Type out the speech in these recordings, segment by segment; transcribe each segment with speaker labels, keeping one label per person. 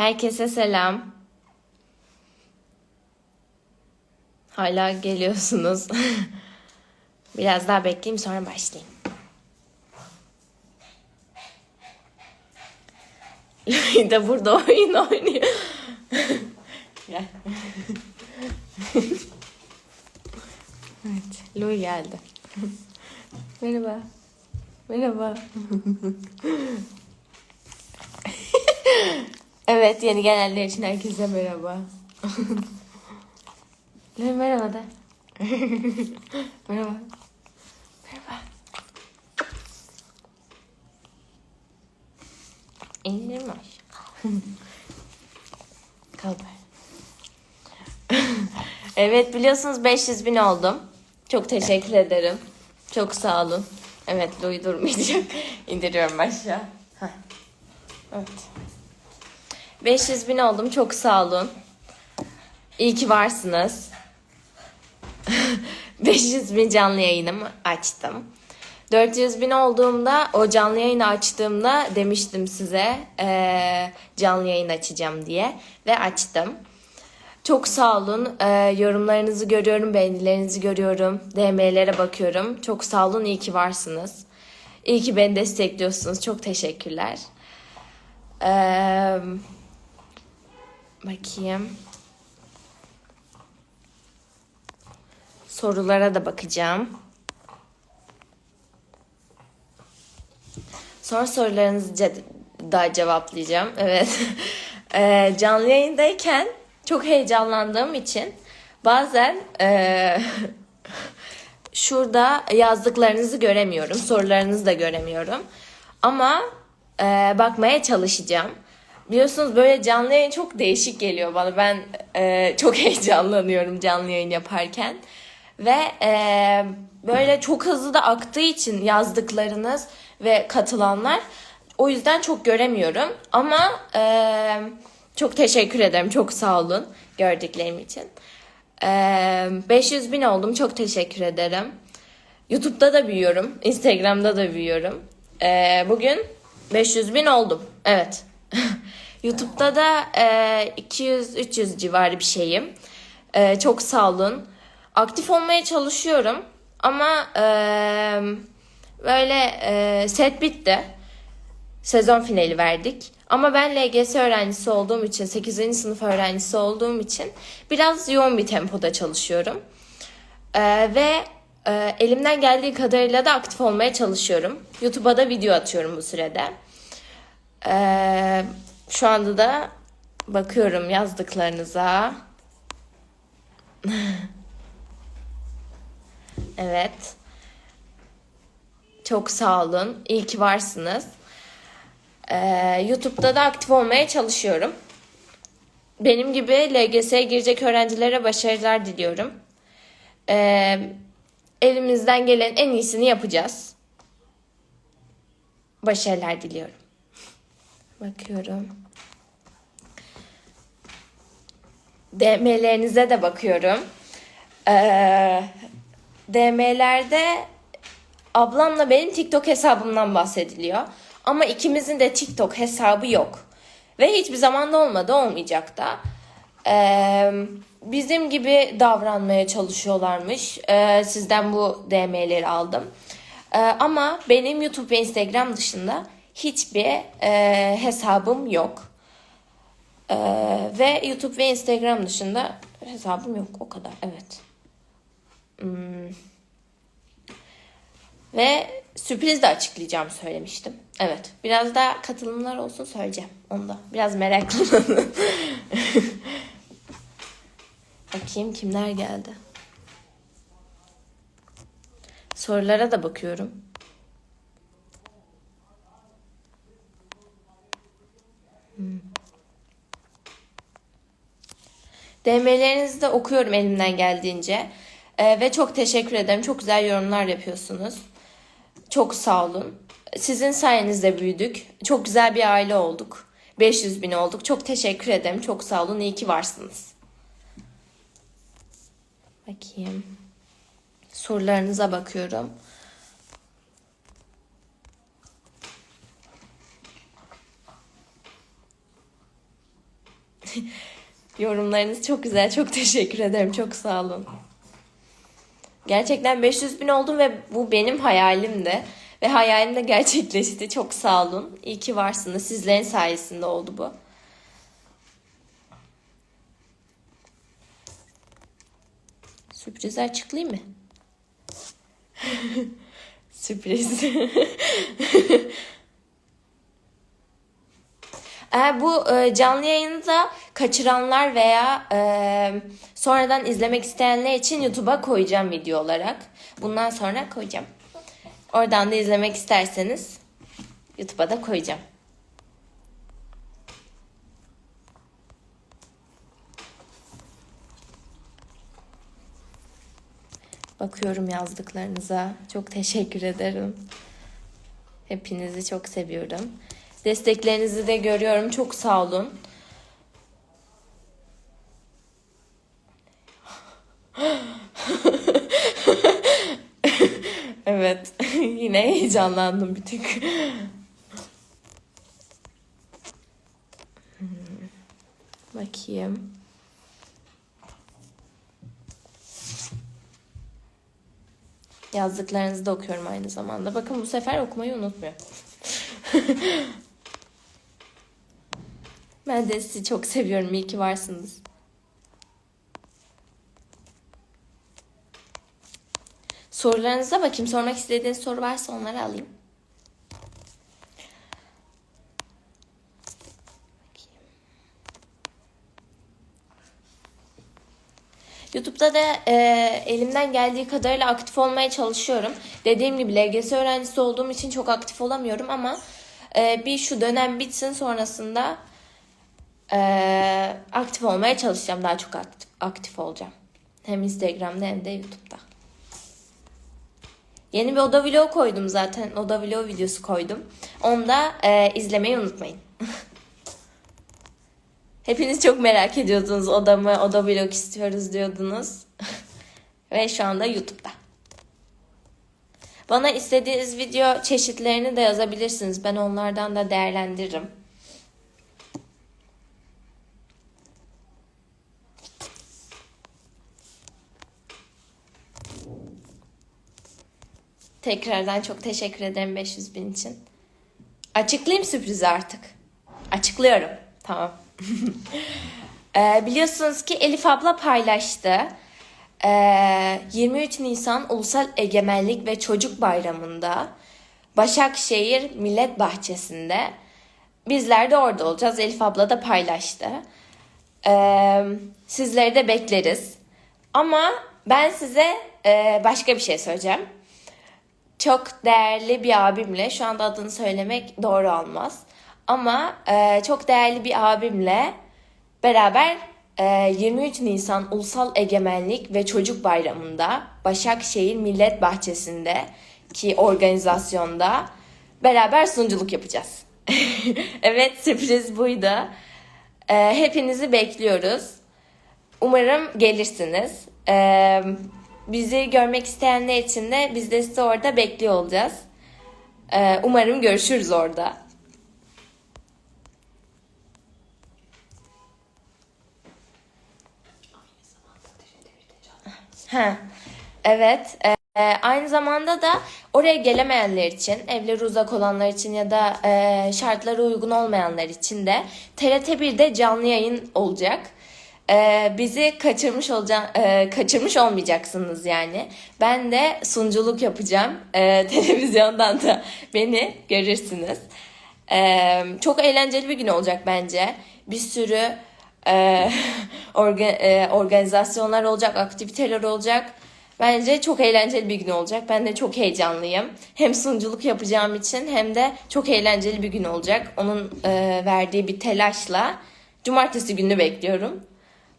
Speaker 1: Herkese selam. Hala geliyorsunuz. Biraz daha bekleyeyim sonra başlayayım. Louis de burada oyun oynuyor. Evet, Louis geldi. Merhaba. Merhaba. Evet, yeni gelenler için herkese merhaba. Louis merhaba de. merhaba. Merhaba. İndirim var. Kalk. evet biliyorsunuz 500 bin oldum. Çok teşekkür ederim. Çok sağ olun. Evet Louis durmayacak. İndiriyorum aşağı. Heh. Evet. 500 bin oldum. Çok sağ olun. İyi ki varsınız. 500 bin canlı yayınımı açtım. 400 bin olduğumda o canlı yayını açtığımda demiştim size eee, canlı yayın açacağım diye ve açtım. Çok sağ olun. Eee, yorumlarınızı görüyorum, beğenilerinizi görüyorum, DM'lere bakıyorum. Çok sağ olun, iyi ki varsınız. İyi ki beni destekliyorsunuz. Çok teşekkürler. Eee, bakayım. Sorulara da bakacağım. Sonra sorularınızı da cevaplayacağım. Evet. Eee, canlı yayındayken çok heyecanlandığım için bazen eee, şurada yazdıklarınızı göremiyorum. Sorularınızı da göremiyorum. Ama eee, bakmaya çalışacağım. Biliyorsunuz böyle canlı yayın çok değişik geliyor bana. Ben eee, çok heyecanlanıyorum canlı yayın yaparken. Ve eee, böyle çok hızlı da aktığı için yazdıklarınız ve katılanlar o yüzden çok göremiyorum. Ama eee, çok teşekkür ederim. Çok sağ olun gördüklerim için. Eee 500 bin oldum. Çok teşekkür ederim. YouTube'da da büyüyorum. Instagram'da da büyüyorum. Eee, bugün 500 bin oldum. Evet. YouTube'da da eee, 200-300 civarı bir şeyim. Eee, çok sağ olun. Aktif olmaya çalışıyorum. Ama eee, böyle eee, set bitti. Sezon finali verdik. Ama ben LGS öğrencisi olduğum için, 8. sınıf öğrencisi olduğum için biraz yoğun bir tempoda çalışıyorum. Ee, ve e, elimden geldiği kadarıyla da aktif olmaya çalışıyorum. YouTube'a da video atıyorum bu sürede. Ee, şu anda da bakıyorum yazdıklarınıza. evet. Çok sağ olun. İyi ki varsınız. Ee, YouTube'da da aktif olmaya çalışıyorum. Benim gibi LGS'ye girecek öğrencilere başarılar diliyorum. Ee, elimizden gelen en iyisini yapacağız. Başarılar diliyorum. Bakıyorum. DM'lerinize de bakıyorum. Ee, DM'lerde ablamla benim TikTok hesabımdan bahsediliyor. Ama ikimizin de TikTok hesabı yok. Ve hiçbir zaman da olmadı, olmayacak da. Ee, bizim gibi davranmaya çalışıyorlarmış. Ee, sizden bu DM'leri aldım. Ee, ama benim YouTube ve Instagram dışında hiçbir e, hesabım yok. Ee, ve YouTube ve Instagram dışında hesabım yok. O kadar, evet. Hmm. Ve sürpriz de açıklayacağım söylemiştim. Evet. Biraz daha katılımlar olsun söyleyeceğim. Onu da. Biraz meraklanın. Bakayım kimler geldi. Sorulara da bakıyorum. DM'lerinizi de okuyorum elimden geldiğince. Ee, ve çok teşekkür ederim. Çok güzel yorumlar yapıyorsunuz. Çok sağ olun. Sizin sayenizde büyüdük. Çok güzel bir aile olduk. 500 bin olduk. Çok teşekkür ederim. Çok sağ olun. İyi ki varsınız. Bakayım. Sorularınıza bakıyorum. Yorumlarınız çok güzel. Çok teşekkür ederim. Çok sağ olun. Gerçekten 500 bin oldum ve bu benim hayalimdi. Ve hayalim de gerçekleşti. Çok sağ olun. İyi ki varsınız. Sizlerin sayesinde oldu bu. Sürprizi açıklayayım mı? Sürpriz. Eğer bu e, canlı yayını da kaçıranlar veya e, sonradan izlemek isteyenler için YouTube'a koyacağım video olarak. Bundan sonra koyacağım. Oradan da izlemek isterseniz YouTube'a da koyacağım. Bakıyorum yazdıklarınıza. Çok teşekkür ederim. Hepinizi çok seviyorum. Desteklerinizi de görüyorum. Çok sağ olun. Evet. Yine heyecanlandım bir tık. Hmm, Bakayım. Yazdıklarınızı da okuyorum aynı zamanda. Bakın bu sefer okumayı unutmuyor. ben de sizi çok seviyorum. İyi ki varsınız. Sorularınıza bakayım. Sormak istediğiniz soru varsa onları alayım. YouTube'da da e, elimden geldiği kadarıyla aktif olmaya çalışıyorum. Dediğim gibi LGS öğrencisi olduğum için çok aktif olamıyorum ama e, bir şu dönem bitsin sonrasında e, aktif olmaya çalışacağım. Daha çok aktif, aktif olacağım. Hem Instagram'da hem de YouTube'da. Yeni bir oda vlog koydum zaten. Oda vlog videosu koydum. Onu da e, izlemeyi unutmayın. Hepiniz çok merak ediyordunuz odamı, oda vlog istiyoruz diyordunuz. Ve şu anda YouTube'da. Bana istediğiniz video çeşitlerini de yazabilirsiniz. Ben onlardan da değerlendiririm. Tekrardan çok teşekkür ederim 500 bin için. Açıklayayım sürprizi artık. Açıklıyorum. Tamam. Ee, biliyorsunuz ki Elif abla paylaştı. Ee, 23 Nisan Ulusal Egemenlik ve Çocuk Bayramı'nda Başakşehir Millet Bahçesi'nde bizler de orada olacağız. Elif abla da paylaştı. Ee, sizleri de bekleriz. Ama ben size e, başka bir şey söyleyeceğim. Çok değerli bir abimle, şu anda adını söylemek doğru olmaz. Ama e, çok değerli bir abimle beraber e, 23 Nisan Ulusal Egemenlik ve Çocuk Bayramı'nda Başakşehir Millet Bahçesi'nde ki organizasyonda beraber sunuculuk yapacağız. evet sürpriz buydu. E, hepinizi bekliyoruz. Umarım gelirsiniz. E, bizi görmek isteyenler için de biz de sizi orada bekliyor olacağız. E, umarım görüşürüz orada. Ha, evet. Ee, aynı zamanda da oraya gelemeyenler için, evleri uzak olanlar için ya da e, şartlara uygun olmayanlar için de TRT 1'de canlı yayın olacak. Ee, bizi kaçırmış olacak, kaçırmış olmayacaksınız yani. Ben de sunuculuk yapacağım. Ee, televizyondan da beni görürsünüz. Ee, çok eğlenceli bir gün olacak bence. Bir sürü e, e, organizasyonlar olacak, aktiviteler olacak. Bence çok eğlenceli bir gün olacak. Ben de çok heyecanlıyım. Hem sunuculuk yapacağım için hem de çok eğlenceli bir gün olacak. Onun e, verdiği bir telaşla cumartesi gününü bekliyorum.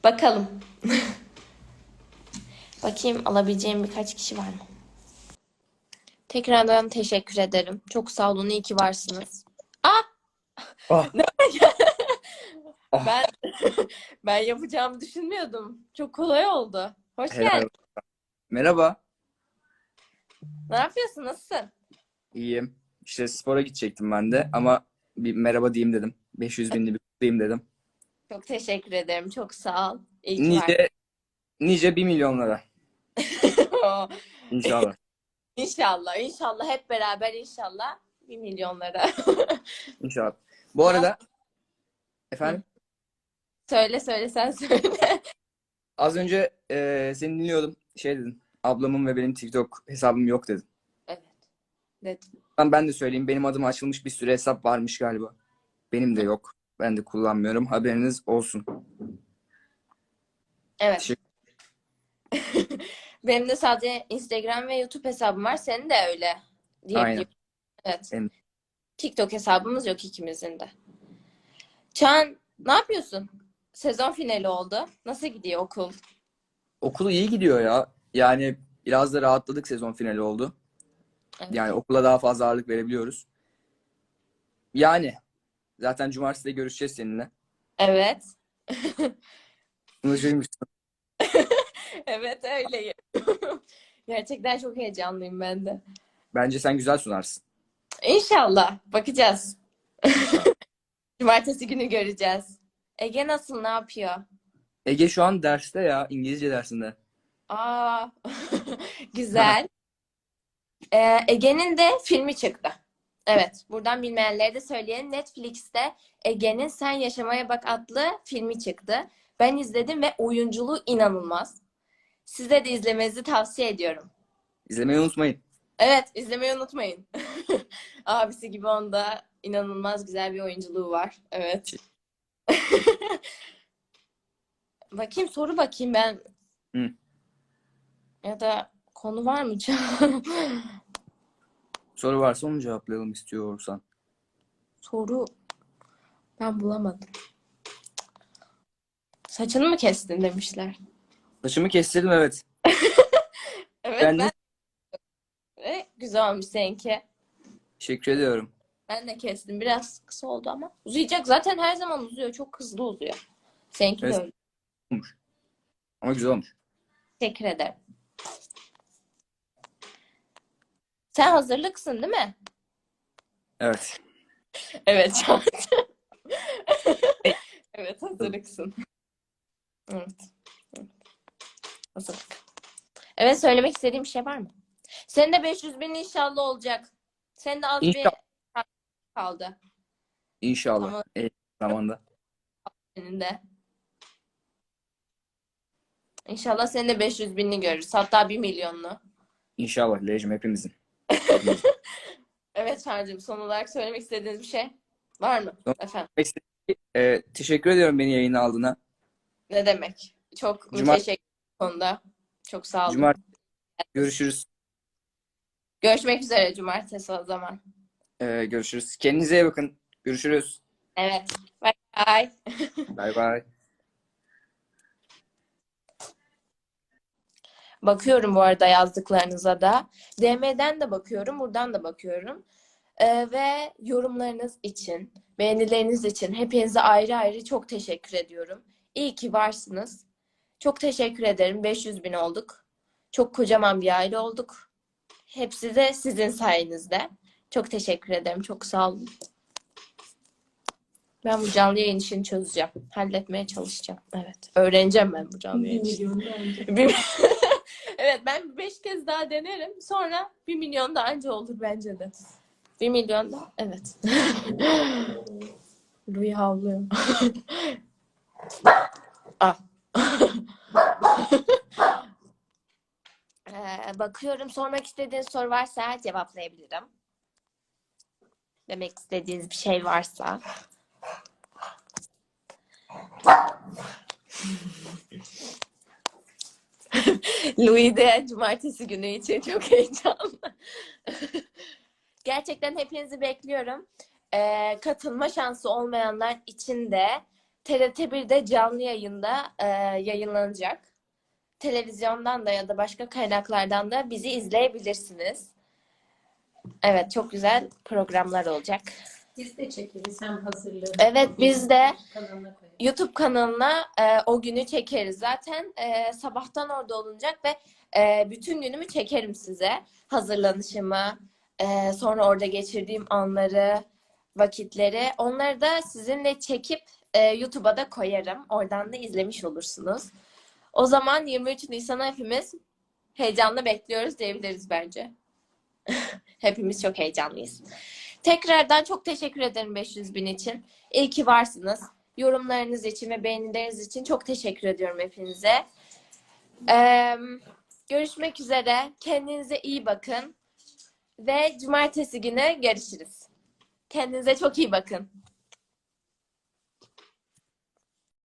Speaker 1: Bakalım. Bakayım alabileceğim birkaç kişi var mı? Tekrardan teşekkür ederim. Çok sağ olun. İyi ki varsınız. Ah!
Speaker 2: Ah.
Speaker 1: Ben ben yapacağımı düşünmüyordum. Çok kolay oldu. Hoş
Speaker 2: Helal
Speaker 1: geldin.
Speaker 2: Merhaba.
Speaker 1: Ne yapıyorsun? Nasılsın?
Speaker 2: İyiyim. İşte spora gidecektim ben de ama bir merhaba diyeyim dedim. 500 binli bir kutlayayım dedim.
Speaker 1: Çok teşekkür ederim. Çok sağ ol. İyi ki.
Speaker 2: Nice, nice bir milyonlara. İnşallah.
Speaker 1: İnşallah, inşallah hep beraber inşallah bir milyonlara.
Speaker 2: İnşallah. Bu arada efendim
Speaker 1: söyle söyle sen söyle.
Speaker 2: az önce e, seni dinliyordum. Şey dedin. Ablamın ve benim TikTok hesabım yok dedin.
Speaker 1: Evet. Dedim.
Speaker 2: Ben, ben de söyleyeyim. Benim adıma açılmış bir sürü hesap varmış galiba. Benim de yok. Ben de kullanmıyorum. Haberiniz olsun.
Speaker 1: Evet. Benim de sadece Instagram ve YouTube hesabım var. Senin de öyle diye
Speaker 2: Aynen.
Speaker 1: Evet.
Speaker 2: Benim-
Speaker 1: TikTok hesabımız yok ikimizin de. Çağan ne yapıyorsun? Sezon finali oldu. Nasıl gidiyor okul?
Speaker 2: Okul iyi gidiyor ya. Yani biraz da rahatladık sezon finali oldu.
Speaker 1: Evet.
Speaker 2: Yani okula daha fazla ağırlık verebiliyoruz. Yani zaten cumartesi de görüşeceğiz seninle.
Speaker 1: Evet.
Speaker 2: Sunucuymuşsun.
Speaker 1: Evet öyle. Gerçekten çok heyecanlıyım ben de.
Speaker 2: Bence sen güzel sunarsın.
Speaker 1: İnşallah. Bakacağız. Cumartesi günü göreceğiz. Ege nasıl? Ne yapıyor?
Speaker 2: Ege şu an derste ya. İngilizce dersinde.
Speaker 1: Aa, güzel. Ee, Ege'nin de filmi çıktı. Evet, buradan bilmeyenlere de söyleyelim. Netflix'te Ege'nin Sen Yaşamaya Bak adlı filmi çıktı. Ben izledim ve oyunculuğu inanılmaz. Size de izlemenizi tavsiye ediyorum.
Speaker 2: İzlemeyi unutmayın.
Speaker 1: Evet, izlemeyi unutmayın. Abisi gibi onda inanılmaz güzel bir oyunculuğu var. Evet. Bakayım soru bakayım ben.
Speaker 2: Hı.
Speaker 1: Ya da konu var mı Can?
Speaker 2: Soru varsa onu cevaplayalım istiyorsan.
Speaker 1: Soru ben bulamadım. Saçını mı kestin demişler.
Speaker 2: Saçımı kestirdim evet.
Speaker 1: Evet
Speaker 2: Ben
Speaker 1: ben,
Speaker 2: de
Speaker 1: Ve güzel olmuş seninki.
Speaker 2: teşekkür ediyorum.
Speaker 1: Ben de kestim. Biraz kısa oldu ama. Uzayacak. Zaten her zaman uzuyor. Çok hızlı uzuyor. Seninki de
Speaker 2: Evet.
Speaker 1: öyle.
Speaker 2: Olmuş. Ama güzel olmuş.
Speaker 1: Teşekkür ederim. Sen hazırlıksın değil mi?
Speaker 2: Evet.
Speaker 1: Evet Can. Evet hazırlıksın. Evet. Evet. Hazırlık. Evet söylemek istediğim bir şey var mı? Senin de 500 bin inşallah olacak. Senin de az bir
Speaker 2: İnşallah.
Speaker 1: kaldı.
Speaker 2: İnşallah.
Speaker 1: Ama-
Speaker 2: En zamanda.
Speaker 1: Senin de. İnşallah senin de 500 binini görürüz. Hatta 1 milyonlu.
Speaker 2: İnşallah Lejim hepimizin.
Speaker 1: Evet Çağrı'cığım son olarak söylemek istediğiniz bir şey var mı?
Speaker 2: Yok.
Speaker 1: Efendim
Speaker 2: Ee, teşekkür ediyorum beni yayına aldığına.
Speaker 1: ne demek? Çok
Speaker 2: Cuma-
Speaker 1: müteşekkir bu konuda. Çok sağ olun.
Speaker 2: Cumartesi görüşürüz.
Speaker 1: Görüşmek üzere cumartesi o zaman.
Speaker 2: Ee, görüşürüz. Kendinize iyi bakın. Görüşürüz.
Speaker 1: Evet. Bye bye.
Speaker 2: Bay bay.
Speaker 1: Bakıyorum bu arada yazdıklarınıza da. DM'den de bakıyorum, buradan da bakıyorum. Ee, ve yorumlarınız için, beğenileriniz için hepinize ayrı ayrı çok teşekkür ediyorum. İyi ki varsınız. Çok teşekkür ederim. 500 bin olduk. Çok kocaman bir aile olduk. Hepsi de sizin sayenizde. Çok teşekkür ederim. Çok sağ olun. Ben bu canlı yayın işini çözeceğim. Halletmeye çalışacağım. Evet. Öğreneceğim ben bu canlı yayın işini. Bir- evet ben beş kez daha denerim. Sonra bir milyon da anca olur bence de. Bir milyon da evet. Louis havlıyor. Al. Ee, bakıyorum sormak istediğiniz soru varsa cevaplayabilirim. Demek istediğiniz bir şey varsa. Louis de cumartesi günü için çok heyecanlı. Gerçekten hepinizi bekliyorum. Ee, katılma şansı olmayanlar için de TRT 1'de canlı yayında e, yayınlanacak. Televizyondan da ya da başka kaynaklardan da bizi izleyebilirsiniz. Evet, çok güzel programlar olacak.
Speaker 3: Biz de çekeriz hem hazırlığı.
Speaker 1: Evet, biz de
Speaker 3: kanalına.
Speaker 1: YouTube kanalına e, o günü çekeriz. Zaten e, sabahtan orada olunacak ve e, bütün günümü çekerim size. Hazırlanışımı, e, sonra orada geçirdiğim anları, vakitleri. Onları da sizinle çekip e, YouTube'a da koyarım. Oradan da izlemiş olursunuz. O zaman 23 Nisan'ı hepimiz heyecanla bekliyoruz diyebiliriz bence. Hepimiz çok heyecanlıyız. Tekrardan çok teşekkür ederim 500 bin için. İyi ki varsınız. Yorumlarınız için ve beğenileriniz için çok teşekkür ediyorum hepinize. Ee, görüşmek üzere. Kendinize iyi bakın. Ve cumartesi günü görüşürüz. Kendinize çok iyi bakın.